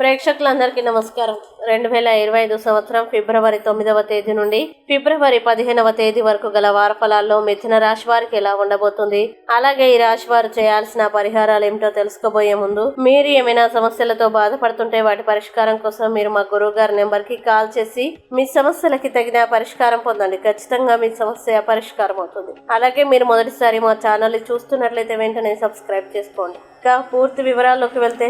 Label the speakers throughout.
Speaker 1: ప్రేక్షకులందరికీ నమస్కారం. రెండు వేల ఇరవై ఐదు సంవత్సరం ఫిబ్రవరి తొమ్మిదవ తేదీ నుండి ఫిబ్రవరి పదిహేనవ తేదీ వరకు గల వార ఫలాల్లో మిథున రాశి వారికి ఎలా ఉండబోతుంది? అలాగే ఈ రాశి వారు చేయాల్సిన పరిహారాలు ఏమిటో తెలుసుకోబోయే ముందు మీరు ఏమైనా సమస్యలతో బాధపడుతుంటే వాటి పరిష్కారం కోసం మీరు మా గురువు గారి నెంబర్కి కాల్ చేసి మీ సమస్యలకి తగిన పరిష్కారం పొందండి. ఖచ్చితంగా మీ సమస్య పరిష్కారం అవుతుంది అలాగే మీరు మొదటిసారి మా ఛానల్ చూస్తున్నట్లయితే వెంటనే సబ్స్క్రైబ్ చేసుకోండి. ఇంకా పూర్తి వివరాల్లోకి వెళ్తే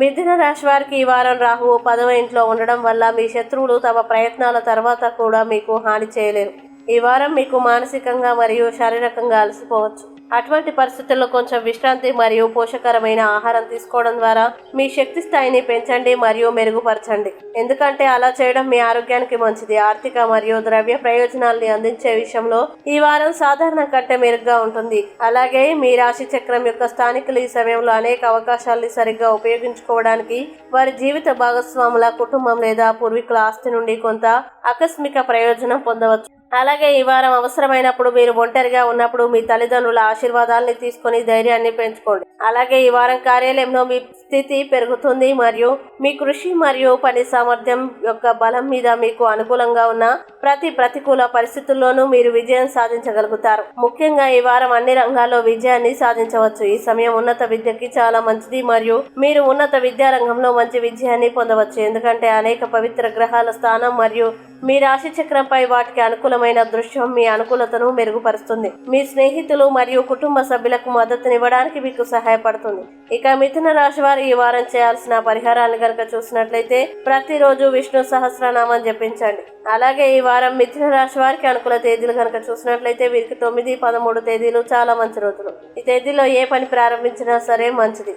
Speaker 1: మిథున రాశి వారికి ఈ వారం రాహువు పదవ ఇంట్లో ఉండడం వల్ల మీ శత్రువులు తమ ప్రయత్నాల తర్వాత కూడా మీకు హాని చేయలేరు. ఈ వారం మీకు మానసికంగా మరియు శారీరకంగా అలసిపోవచ్చు. అటువంటి పరిస్థితుల్లో కొంచెం విశ్రాంతి మరియు పోషకరమైన ఆహారం తీసుకోవడం ద్వారా మీ శక్తి స్థాయిని పెంచండి మరియు మెరుగుపరచండి. ఎందుకంటే అలా చేయడం మీ ఆరోగ్యానికి మంచిది. ఆర్థిక మరియు ద్రవ్య ప్రయోజనాల్ని అందించే విషయంలో ఈ వారం సాధారణ కంటే మెరుగ్గా ఉంటుంది. అలాగే మీ రాశి చక్రం యొక్క స్థానికులు ఈ సమయంలో అనేక అవకాశాలని సరిగ్గా ఉపయోగించుకోవడానికి వారి జీవిత భాగస్వాముల కుటుంబం లేదా పూర్వీకుల ఆస్తి నుండి కొంత ఆకస్మిక ప్రయోజనం పొందవచ్చు. అలాగే ఈ వారం అవసరమైనప్పుడు మీరు ఒంటరిగా ఉన్నప్పుడు మీ తల్లిదండ్రుల ఆశీర్వాదాలని తీసుకొని ధైర్యాన్ని పెంచుకోండి. అలాగే ఈ వారం కార్యాలయంలో మీ స్థితి పెరుగుతుంది మరియు మీ కృషి మరియు పని సామర్థ్యం యొక్క బలం మీద మీకు అనుకూలంగా ఉన్న ప్రతి ప్రతికూల పరిస్థితుల్లోనూ మీరు విజయం సాధించగలుగుతారు. ముఖ్యంగా ఈ వారం అన్ని రంగాల్లో విజయాన్ని సాధించవచ్చు. ఈ సమయం ఉన్నత విద్యకి చాలా మంచిది మరియు మీరు ఉన్నత విద్యా రంగంలో మంచి విజయాన్ని పొందవచ్చు. ఎందుకంటే అనేక పవిత్ర గ్రహాల స్థానం మరియు మీ రాశి చక్రంపై వాటికి అనుకూలమైన దృశ్యం మీ అనుకూలతను మెరుగుపరుస్తుంది. మీ స్నేహితులు మరియు కుటుంబ సభ్యులకు మద్దతునివ్వడానికి మీకు సహాయపడుతుంది. ఇక మిథున రాశి వారు ఈ వారం చేయాల్సిన పరిహారాలను కనుక చూసినట్లయితే ప్రతిరోజు విష్ణు సహస్రనామం జపించండి. అలాగే ఈ వారం మిథున రాశి వారికి అనుకూల తేదీలు కనుక చూసినట్లయితే వీరికి తొమ్మిది పదమూడు తేదీలు చాలా మంచి రోజులు. ఈ తేదీలో ఏ పని ప్రారంభించినా సరే మంచిది.